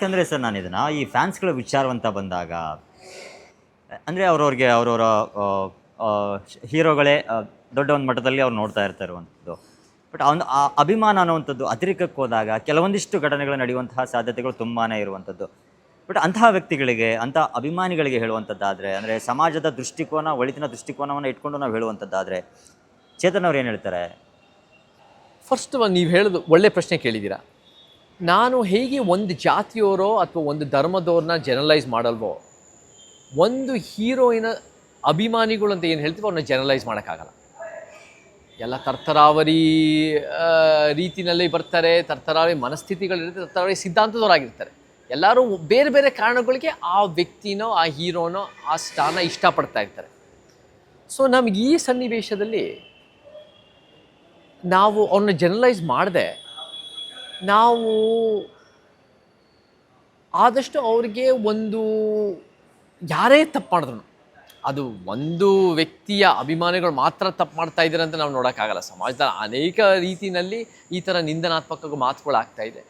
ಯಾಕಂದರೆ ಸರ್ ನಾನು ಇದನ್ನು ಈ ಫ್ಯಾನ್ಸ್ಗಳ ವಿಚಾರವಂತ ಬಂದಾಗ, ಅಂದರೆ ಅವ್ರವ್ರಿಗೆ ಅವ್ರವರ ಹೀರೋಗಳೇ ದೊಡ್ಡ ಒಂದು ಮಟ್ಟದಲ್ಲಿ ಅವ್ರು ನೋಡ್ತಾ ಇರ್ತಾ ಇರುವಂಥದ್ದು ಬಟ್ ಅವನು, ಆ ಅಭಿಮಾನ ಅನ್ನುವಂಥದ್ದು ಅತಿರೇಕಕ್ಕೆ ಹೋದಾಗ ಕೆಲವೊಂದಿಷ್ಟು ಘಟನೆಗಳು ನಡೆಯುವಂತಹ ಸಾಧ್ಯತೆಗಳು ತುಂಬಾ ಇರುವಂಥದ್ದು. ಬಟ್ ಅಂತಹ ವ್ಯಕ್ತಿಗಳಿಗೆ, ಅಂಥ ಅಭಿಮಾನಿಗಳಿಗೆ ಹೇಳುವಂಥದ್ದಾದರೆ, ಅಂದರೆ ಸಮಾಜದ ದೃಷ್ಟಿಕೋನ, ಒಳಿತಿನ ದೃಷ್ಟಿಕೋನವನ್ನು ಇಟ್ಕೊಂಡು ನಾವು ಹೇಳುವಂಥದ್ದಾದರೆ, ಚೇತನ್ ಅವ್ರು ಏನು ಹೇಳ್ತಾರೆ? ಫಸ್ಟ್ ನೀವು ಹೇಳೋದು ಒಳ್ಳೆ ಪ್ರಶ್ನೆ ಕೇಳಿದ್ದೀರಾ? ನಾನು ಹೇಗೆ ಒಂದು ಜಾತಿಯವರೋ ಅಥವಾ ಒಂದು ಧರ್ಮದವ್ರನ್ನ ಜನರಲೈಸ್ ಮಾಡಲ್ವೋ, ಒಂದು ಹೀರೋಯಿನ ಅಭಿಮಾನಿಗಳು ಅಂತ ಏನು ಹೇಳ್ತೀವೋ ಅವ್ರನ್ನ ಜನರಲೈಸ್ ಮಾಡೋಕ್ಕಾಗಲ್ಲ. ಎಲ್ಲ ತರ್ತರಾವರಿ ರೀತಿಯಲ್ಲಿ ಬರ್ತಾರೆ, ತರ್ತರಾವರಿ ಮನಸ್ಥಿತಿಗಳಿರುತ್ತೆ ತರ್ತರಾವರಿ ಸಿದ್ಧಾಂತದವರಾಗಿರ್ತಾರೆ. ಎಲ್ಲರೂ ಬೇರೆ ಬೇರೆ ಕಾರಣಗಳಿಗೆ ಆ ವ್ಯಕ್ತಿನೋ, ಆ ಹೀರೋನೋ, ಆ ಸ್ಟಾರ್ನ ಇಷ್ಟಪಡ್ತಾ ಇರ್ತಾರೆ. ಸೊ ನಮ್ಗೆ ಈ ಸನ್ನಿವೇಶದಲ್ಲಿ ನಾವು ಅವ್ರನ್ನ ಜನರಲೈಸ್ ಮಾಡದೆ ನಾವು ಆದಷ್ಟು ಅವ್ರಿಗೆ ಒಂದು, ಯಾರೇ ತಪ್ಪು ಮಾಡಿದ್ರು ಅದು ಒಂದು ವ್ಯಕ್ತಿಯ ಅಭಿಮಾನಿಗಳು ಮಾತ್ರ ತಪ್ಪು ಮಾಡ್ತಾ ಇದ್ದಾರೆ ಅಂತ ನಾವು ನೋಡೋಕ್ಕಾಗಲ್ಲ. ಸಮಾಜದ ಅನೇಕ ರೀತಿಯಲ್ಲಿ ಈ ಥರ ನಿಂದನಾತ್ಮಕ ಮಾತುಗಳು ಆಗ್ತಾ ಇದೆ.